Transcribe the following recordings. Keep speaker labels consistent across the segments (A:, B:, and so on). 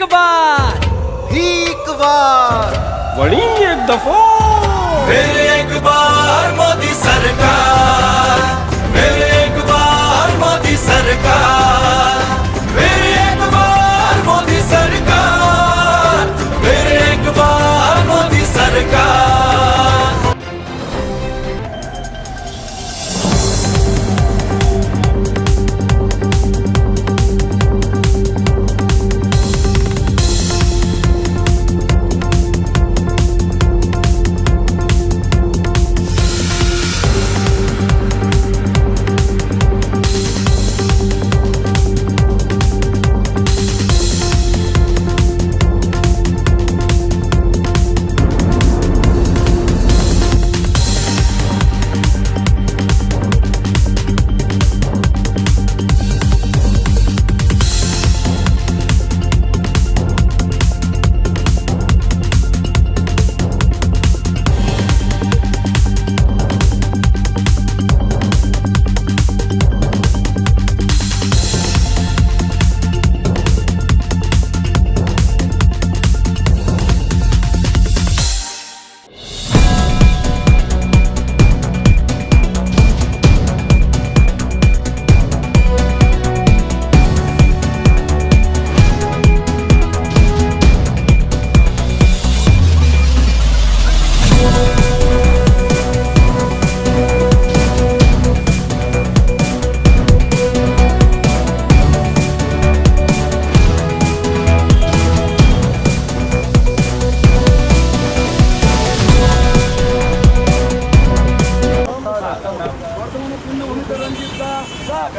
A: एक बार।
B: एक बार।
C: बड़ी एक दफ़ा।
D: फिर एक बार मोदी सरकार। फिर एक बार मोदी सरकार। फिर एक बार मोदी सरकार। फिर एक बार मोदी सरकार।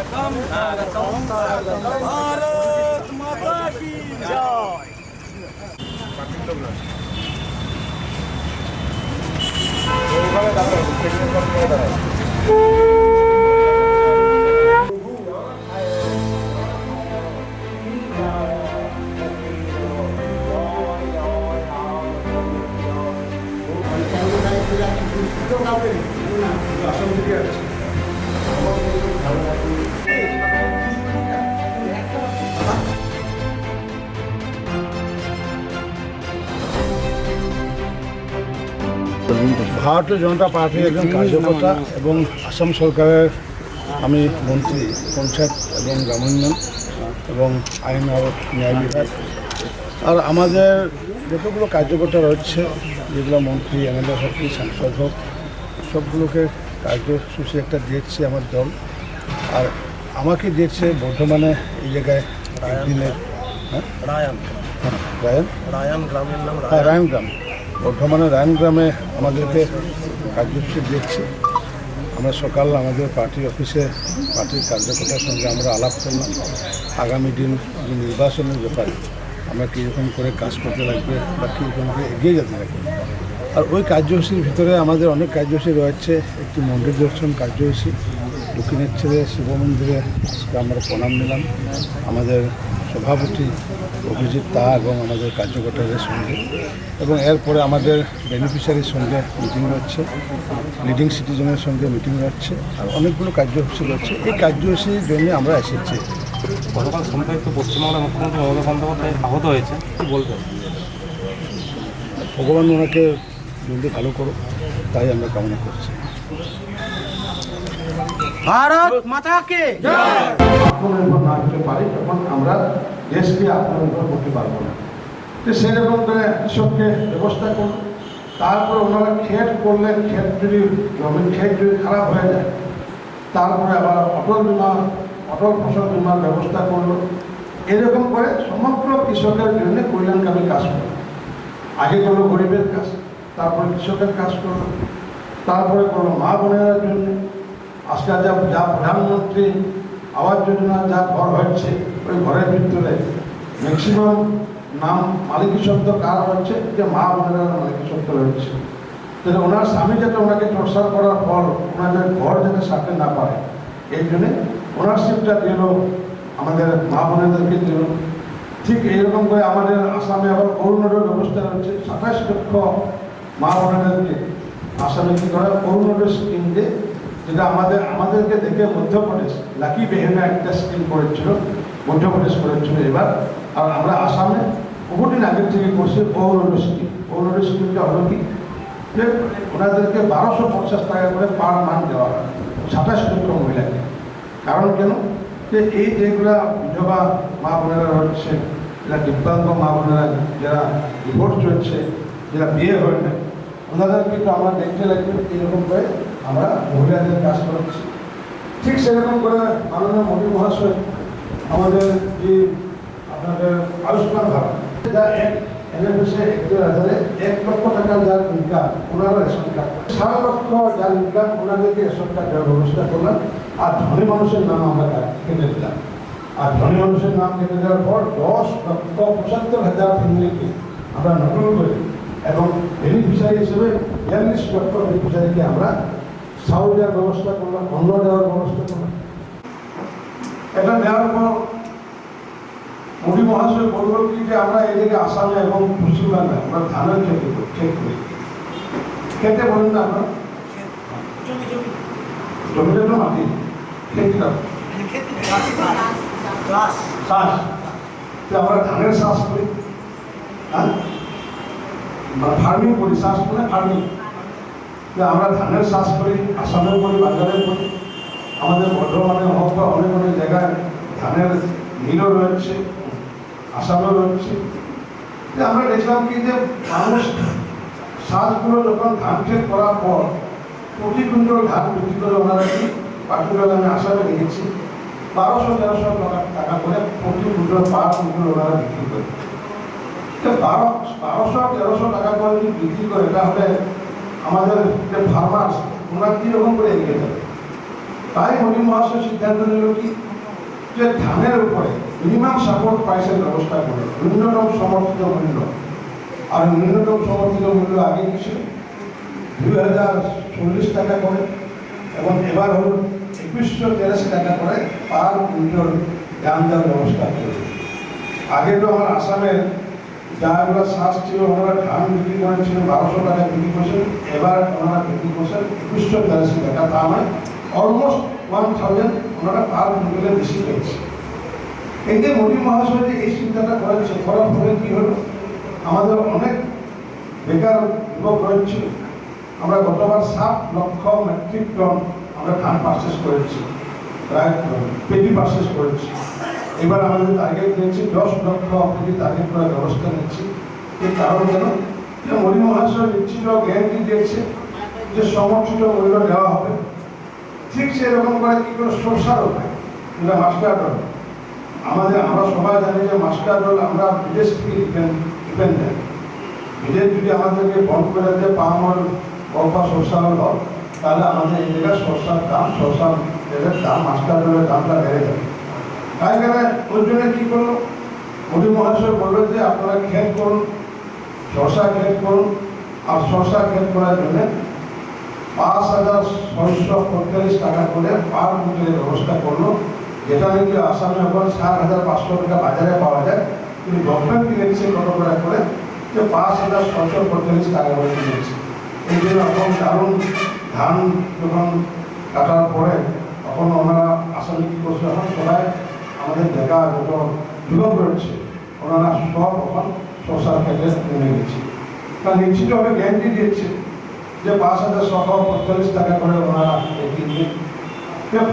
E: স্বাগতম ভারত মাতা কি জয়
F: এইভাবে দাঁড়ায় দাঁড়ায়
G: Então, Gabriel, não.
F: Nós somos crianças. ভারতীয় জনতা পার্টির একজন কার্যকর্তা এবং আসাম সরকারের আমি মন্ত্রী, পঞ্চায়েত এবং গ্রামোন্নয়ন এবং আইন ও ন্যায় বিভাগ। আর আমাদের যতগুলো কার্যকর্তা রয়েছে, যেগুলো মন্ত্রী এমএলএ হোক, সাংসদ হোক, সবগুলোকে কার্যসূচি একটা দিয়েছে আমার দল। আর আমাকে দিয়েছে বর্ধমানে এই জায়গায় একদিনের হ্যাঁ?
B: রায়ান।
F: হ্যাঁ, রায়ন?
B: রায়ান গ্রামের নাম
F: হ্যাঁ রায়নগ্রাম বর্ধমানে রায়নগ্রামে আমাদেরকে কার্যসূচি দিচ্ছে আমরা সকাল আমাদের পার্টি অফিসে পার্টির কার্যকর্তার সঙ্গে আমরা আলাপ করলাম। আগামী দিন যে নির্বাচনের ব্যাপারে আমরা কীরকম করে কাজ করতে লাগবে বা কীরকম করে এগিয়ে যেতে লাগবে আর ওই কার্যসূচির ভিতরে আমাদের অনেক কার্যসূচি রয়েছে। একটি মন্দির দর্শন কার্যসূচি দক্ষিণেশ্বরে শিব মন্দিরে আজকে আমরা প্রণাম নিলাম। আমাদের সভাপতি অভিজিৎ তা এবং আমাদের কার্যকর্তাদের সঙ্গে। এবং এরপরে আমাদের বেনিফিশিয়ারির সঙ্গে মিটিং হচ্ছে। লিডিং সিটিজেনের সঙ্গে মিটিং হচ্ছে। আর অনেকগুলো কার্যসূচি রয়েছে। এই কার্যসূচির জন্য আমরা এসেছি।
C: গতকাল সন্ধ্যায় তো পশ্চিমবাংলার মুখ্যমন্ত্রী মমতা বন্দ্যোপাধ্যায় আহত হয়েছে কি বলবেন?
F: ভগবান ওনাকে জলদি ভালো করো তাই আমরা কামনা করছি।
B: ভারত মাতা কে
F: আত্মনির্ভর না হতে পারি তখন আমরা দেশকে আত্মনির্ভর করতে পারব না। তো সেরকম করে কৃষককে ব্যবস্থা করুন। তারপরে ওনারা ক্ষেত করলেন ক্ষেত যদি জমির ক্ষেত যদি খারাপ হয়ে যায় তারপরে আবার অটল বীমা অটল ফসল বীমার ব্যবস্থা করল। এরকম করে সমগ্র কৃষকের জন্য কল্যাণকামী কাজ করল আগে করল গরিবের কাজ। তারপরে কৃষকের কাজ করল তারপরে করল মা বোনেরা জন্য আজকাল যা যা প্রধানমন্ত্রী আবাস যোজনা যা ঘর হচ্ছে ওই ঘরের ভিতরে ম্যাক্সিমাম নাম মালিক শব্দ কার হচ্ছে যে মা বোনেরা মালিক শব্দ রয়েছে। তাহলে ওনার স্বামী যাতে ওনাকে টর্চার করার পর ওনাদের ঘর যাতে সারতে না পারে এই জন্যে ওনারশিপটা দিল আমাদের মা বোনেদেরকে দিল ঠিক এইরকম করে আমাদের আসামে আবার অরুণোদয় ব্যবস্থা রয়েছে, সাতাশ লক্ষ মা বোনেদেরকে করে অরুণোদয় স্কিম দিয়ে যেটা আমাদের, আমাদেরকে দেখে মধ্যপ্রদেশ লাকি বেহেনা একটা স্কিম করেছিল, মধ্যপ্রদেশ করেছিল এবার। আর আমরা আসামে বহুদিন আগের থেকে করছে অরুণোদয় স্কিম অরুণোদয় স্কিমটা হলো কি? যে ওনাদেরকে বারোশো পঞ্চাশ টাকা করে পার মান দেওয়া হয়, সাতাশ লক্ষ মহিলাকে। কারণ কেন? যে এই যেগুলা বিধবা মা বোনেরা রয়েছে, যারা দিব্যাঙ্গ মা বোনেরা, যারা ডিভোর্স চলছে, যারা বিয়ে হয় না ওনাদের কিন্তু আমরা দেখতে লাগবে এরকম করে আমরা মহিলাদের কাজ করাচ্ছি ঠিক সেরকম করে মাননীয় মোদী মহাশয় আমাদের যে আপনাদের আয়ুষ্মান ভারত, যা এক এনএফএসে একজন আধারে এক লক্ষ টাকার যার ইনকাম ওনারা রেশন কার্ড সাত লক্ষ যার ইনকাম ওনাদেরকে রেশন কার্ড দেওয়ার ব্যবস্থা করলাম। আর ধনী মানুষের নাম আমরা কেটে দিলাম। আর ধনী মানুষের নাম কেটে দেওয়ার পর দশ লক্ষ পঁচাত্তর হাজার ফ্যামিলিকে আমরা নতুন করে এবং বেনিফিশিয়ারি হিসেবে বিয়াল্লিশ লক্ষ বেনিফিশিয়ারিকে আমরা চাউল দেওয়ার ব্যবস্থা করলাম অন্ন দেওয়ার ব্যবস্থা করলাম। এটা নেওয়ার পর মোদী মহাশয় বলল কি যে আমরা এদিকে আসামে এবং পশ্চিমবাংলায় আমরা ধানের করি ক্ষেত করি। খেতে বলেন না আমরা জমিটা তো মাটি ক্ষেতটা চাষ। আমরা ধানের চাষ করি। হ্যাঁ? ফার্মিং করি চাষ করে ফার্মিং আমরা ধানের চাষ করি, আসামেও করি বাজারে করি। আমাদের বর্ধমানে হোক বা অনেক অনেক জায়গায় ধানের মিলও রয়েছে, আসামেও রয়েছে। যে আমরা দেখলাম কি যে মানুষ সাজগুলো যখন ধান ক্ষেত করার পর প্রতি কুইন্টাল ধান বিক্রি করে ওনারা কি পার্টিকুলার আমি আসামে দেখেছি বারোশো, তেরোশো টাকা করে প্রতি কুইন্টাল পার ওনারা বিক্রি করে। বারো বারোশো, তেরোশো টাকা করে যদি বিক্রি করে, তাহলে আমাদের যে ফার্মার্স ওনারা কীরকম করে এগিয়ে যাবে? তাই মোদী মহাশয় সিদ্ধান্ত নিল কি? যে ধানের উপরে মিনিমাম সাপোর্ট প্রাইসের ব্যবস্থা করে, ন্যূনতম সমর্থিত মূল্য। আর ন্যূনতম সমর্থিত মূল্য আগে কি দুই হাজার চল্লিশ টাকা করে, এবং এবার হল একুশশো তেরাশি টাকা করে পার কুইন্টাল দাম দেওয়ার ব্যবস্থা করে। আগে তো আমার আসামের যাগুলো শ্বাস ছিল, ওনারা ধান বিক্রি করেছিল বারোশো টাকা বিক্রি করছেন এবার ওনারা বিক্রি করছেন একুশশো তেরাশি টাকা। তা নয় অলমোস্ট ওয়ান থাউজেন্ড ওনারা পার কুইন্টালে বেশি পেয়েছে। যে মোদী মহাশয় যে এই চিন্তাটা করেছে, করার ফলে কী হলো? আমাদের অনেক বেকার যুবক রয়েছে। আমরা গতবার সাত লক্ষ মেট্রিক টন আমরা ধান পারচেস করেছি। পেটি পারচেস করেছি। এবার আমাদের টার্গেট নিয়েছি, দশ লক্ষ পেটি টার্গেট করার ব্যবস্থা নিচ্ছি এর কারণ কেন? মহাশয় নিশ্চিত গ্যারান্টি দিয়েছে যে সমর্থিত মূল্য দেওয়া হবে। ঠিক সেরকম করে কি করে সরষার উপায় যেটা মাস্টার ডল আমাদের, আমরা সবাই জানি যে মাস্টার ডল আমরা বিদেশ থেকে ডিপেন্ডেন্ট বিদেশ যদি আমাদেরকে বন্ধ করে দেয় পাম অয়েল বা সরষা অয়েল হয় তাহলে আমাদের এই জায়গায় সরষার দাম সরষার দাম মাস্টার ডলের দামটা বেড়ে যাবে। কেন ওই জন্য কী করল মোদী মহাশয় বলল যে আপনারা ক্ষেত করুন সরষা ক্ষেত করুন, আর সরষা ক্ষেত করার জন্য পাঁচ হাজার ছয়শো পঁয়তাল্লিশ টাকা করে পার কুইন্টালের ব্যবস্থা করল, যেটা নাকি আসামে এখন সাত হাজার পাঁচশো টাকা বাজারে পাওয়া যায়। কিন্তু গভর্নমেন্ট কিনেছে কত করে করে? যে পাঁচ হাজার ছয়শো পঁয়তাল্লিশ টাকা করে কিনেছে এই জন্য এখন দারুণ ধান যখন কাটার পরে, তখন ওনারা আসামে কী করছে? এখন সবাই আমাদের দেখা যত যুবক রয়েছে, ওনারা সব এখন শশার খেতে নেমে গেছে। তা নিশ্চিতভাবে গ্যারান্টি দিয়েছে যে পাঁচ হাজার ছশো পঁয়তাল্লিশ টাকা করে ওনারা কিনবে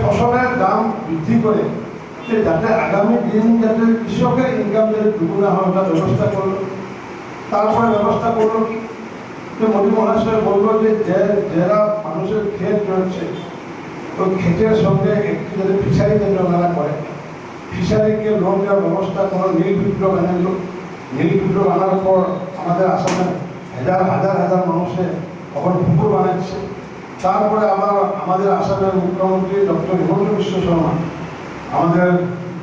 F: ফসলের দাম বৃদ্ধি করে যে যাতে আগামী দিন যাতে কৃষকের ইনকাম যাতে দুগুণা হয়, তার ব্যবস্থা করল। তারপরে ব্যবস্থা করল কি? যে মোদী মহাশয় বলল যে যারা মানুষের ক্ষেত রয়েছে, ওই ক্ষেতের সঙ্গে একটি যাতে ফিশারি যাতে ওনারা করে ফিশারিকে লোন দেওয়ার ব্যবস্থা কোনো নীল বিপ্লব এনেছিল নীল বিপ্লব আনার পর আমাদের আসামে হাজার হাজার হাজার মানুষের তখন পুকুর বানাচ্ছে। তারপরে আবার আমাদের আসামের মুখ্যমন্ত্রী ডক্টর হিমন্ত বিশ্ব শর্মা, আমাদের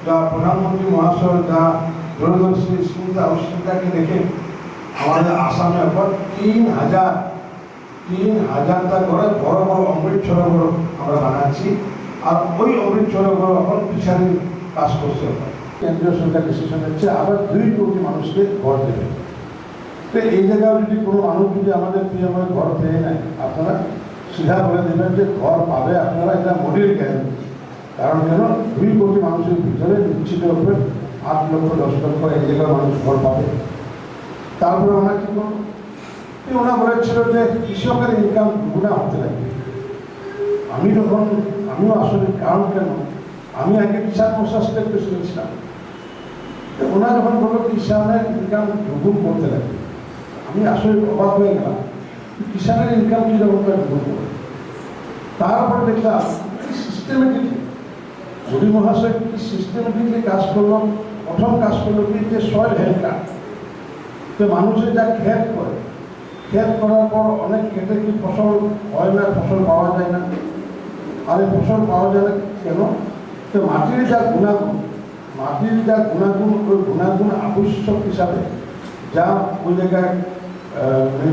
F: যা প্রধানমন্ত্রী মহাশয় যা দূরদর্শী চিন্তা অস্মিতাকে দেখে আমাদের আসামে এখন তিন হাজার, তিন হাজারটা করে বড় বড় অমৃত সরোবর আমরা বানাচ্ছি। আর ওই অমৃত সরোবর এখন ফিশারি কাজ করছে কেন্দ্রীয় সরকার ডিসিশন হচ্ছে আবার দুই কোটি মানুষকে ঘর দেবে। তো এই জায়গায় যদি কোনো মানুষ যদি আমাদের পিএমের ঘর পেয়ে নেয় আপনারা সিধা বলে দেবেন যে ঘর পাবে, আপনারা এটা মোদির গ্যারেন্টি কারণ কেন দুই কোটি মানুষের ভিতরে নিশ্চিত রূপে আট লক্ষ, দশ লক্ষ এই জায়গায় মানুষ ঘর পাবে। তারপরে ওনার কি করল? যে ওনা বলেছিল যে কৃষকের ইনকাম গুণা হতে লাগবে আমি যখন আমিও আসলে কারণ কেন? আমি আগে কিষাণ প্রশাসনের প্রেসিডেন্ট ছিলাম। তো ওনা যখন বলল কিষানের ইনকাম দুগুণ করতে লাগবে। আমি আসলে অবাক হয়ে গেলাম। কিষানের ইনকাম কীরকম করে দুগুণ করে তারপর দেখলাম সিস্টেমেটিকলি মোদী মহাশয় কি সিস্টেমেটিকলি কাজ করল, প্রথম কাজ করল কি, যে সয়েল হেলথ কার্ড তো মানুষের যা ক্ষেত করে ক্ষেত করার পর অনেক ক্ষেতে কি ফসল হয় না, ফসল পাওয়া যায় না? আর এই ফসল পাওয়া যায় না কেন? তো মাটির যা গুণাগুণ, মাটির যা গুণাগুণ ওই গুণাগুণ আবশ্যক হিসাবে যা ওই জায়গায়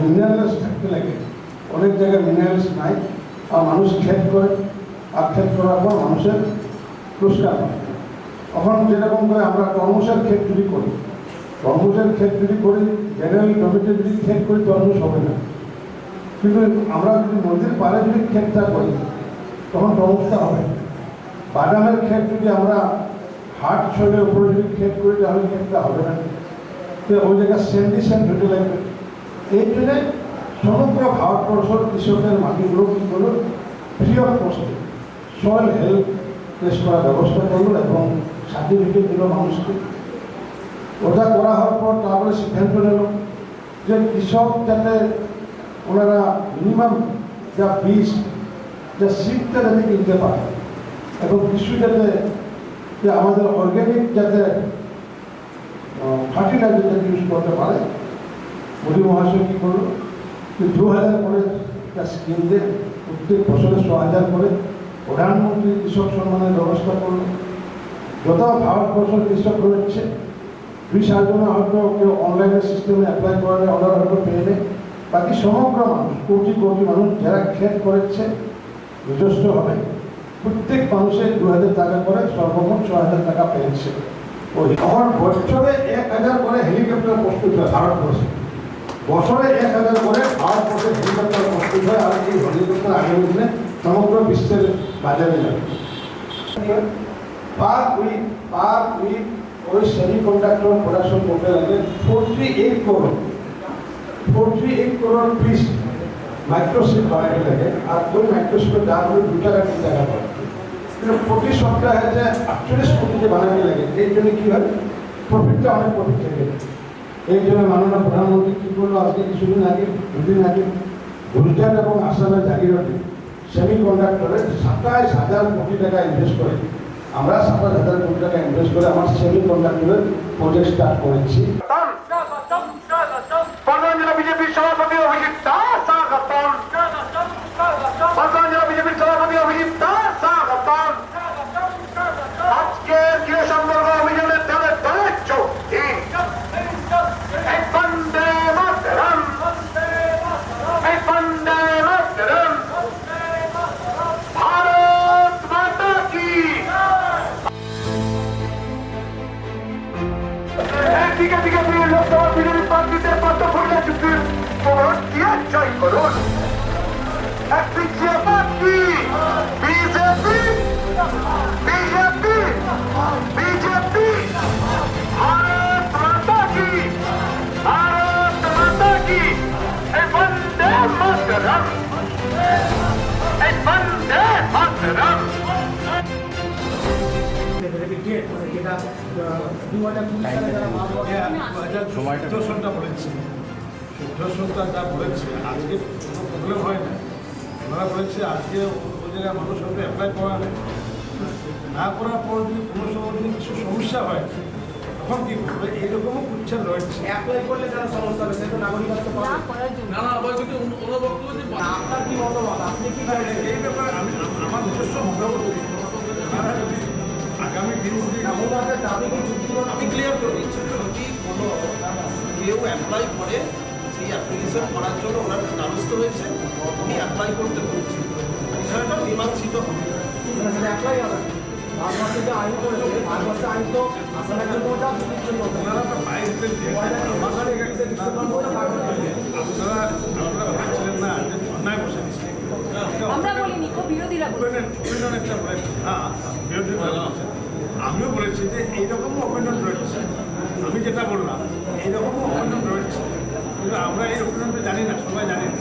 F: মিনারেলস থাকতে লাগে, অনেক জায়গায় মিনারেলস নাই, আর মানুষ ক্ষেত করে, আর ক্ষেত করার পর মানুষের পুরস্কার পায়। তখন যেরকম করে আমরা তরমুজের ক্ষেত যদি করি, তরমুজের ক্ষেত যদি করি জেনারেল টমেটো যদি ক্ষেত করি, তরমুজ হবে না। কিন্তু আমরা যদি নদীর পাড়ে যদি ক্ষেতটা করি, তখন তরমুজটা হবে বাদামের ক্ষেত যদি আমরা হাট ছয়ের উপরে যদি ক্ষেত করি, তাহলে ক্ষেতটা হবে না। ওই জায়গায় স্যান্ডিশন ঢুকে লাগবে এই জন্যে সমগ্র ভারতবর্ষের কৃষকের মাটিগুলো কী করল ফ্রি অফ কস্টে সয়েল হেলথ টেস্ট করার ব্যবস্থা করল এবং সার্টিফিকেট দিল মানুষকে। ওটা করা হওয়ার পর তারপরে সিদ্ধান্ত নিল যে কৃষক যাতে ওনারা মিনিমাম যা বীজ, যা সিটটা যাতে কিনতে পারে এবং কৃষি যাতে যে আমাদের অর্গ্যানিক যাতে ফার্টিলাইজার যাতে ইউজ করতে পারে, মোদী মহাশয় কী করল? যে দু হাজার করে একটা স্কিম দিয়ে প্রত্যেক বছরে ছ হাজার করে প্রধানমন্ত্রী কৃষক সম্মানের ব্যবস্থা করল। যত ভারতবর্ষের কৃষক রয়েছে দুই চারজনে হয়তো কেউ অনলাইনের সিস্টেমে অ্যাপ্লাই করে অর্ডার হয়তো পেয়ে নেয়। বাকি সমগ্র মানুষ, কোটি কোটি মানুষ যারা ক্ষেত করেছে, নিজস্ব হবে। প্রত্যেক মানুষের দু হাজার টাকা করে সর্বমোট ছ হাজার টাকা পেয়েছে। ওই এখন বছরে এক হাজার করে হেলিকপ্টার প্রস্তুত হয় ভারতবর্ষে। বছরে এক হাজার করে ভারতবর্ষে হেলিকপ্টার প্রস্তুত হয় আর এই হেলিকপ্টার আগামী দিনে সমগ্র বিশ্বের বাজারে যাবে পার উইক পার উইক ওই সেমি কন্ডাক্টর প্রোডাকশন করতে লাগে forty eight crore forty eight crore piece microchip বানাতে লাগে। আর ওই মাইক্রোশিপের দাম হলো দু টাকা, তিন টাকা কিন্তু প্রতি সপ্তাহে যে আটচল্লিশ কোটিতে বানাতে লাগে। এই জন্য কী হয়? প্রফিটটা অনেক প্রফিট থেকে। এই জন্য মাননীয় প্রধানমন্ত্রী কী করল? আজকে কিছুদিন আগে, দুদিন আগে গুজরাট এবং আসামের জাগিরটে সেমি কন্ডাক্টরে সাতাইশ হাজার কোটি টাকা ইনভেস্ট করে। আমরা সাতাশ হাজার কোটি টাকা ইনভেস্ট করে আমার সেমি কন্ডাক্টরের প্রজেক্ট স্টার্ট করেছি। সুদর্শনটা বলেছে। সুদর্শনটা যা বলেছে আজকে কোনো প্রবলেম হয় না। ওনারা বলেছে আজকে ওই জায়গায় মানুষ হয়তো অ্যাপ্লাই করা নেই না করার পর যদি কোনো সময় যদি কিছু সমস্যা হয় তখন কী করবে? এইরকমও কুচ্ছা রয়েছে।
B: অ্যাপ্লাই করলে কেন সমস্যা হবে সে তো নাগরিকত্ব পাবে। আপনার কি মতামত? আপনি কি
F: এই ব্যাপারে আমি আমার নিজস্ব মতামত যদি আগামী দিনগুলি
B: আমাদের চুক্তিবদ্ধ
E: আমি ক্লিয়ার করে দিচ্ছি। যদি কোনো কেউ অ্যাপ্লাই করে সেই অ্যাপ্লিকেশন করার জন্য ওনার দ্বারস্থ হয়েছে উনি অ্যাপ্লাই করতে বলছি। বিষয়টা মীমাংসিত হবে।
B: অ্যাপ্লাই হবে। আইন করেছে ভারতবর্ষে আইন তো।
F: ওনারা। আপনারা আপনারা ভাবছিলেন না যে ধর্নায় বসে
H: আমরা বলিনি বিরোধীরা বলছে।
F: ওপেনিয়ন আমিও বলেছি যে এইরকমও অপিনিয়ন রয়েছে। আমি যেটা বললাম, এইরকমও অপিনিয়ন রয়েছে। কিন্তু আমরা এই অপিনিয়নটা জানি না, সবাই জানি না।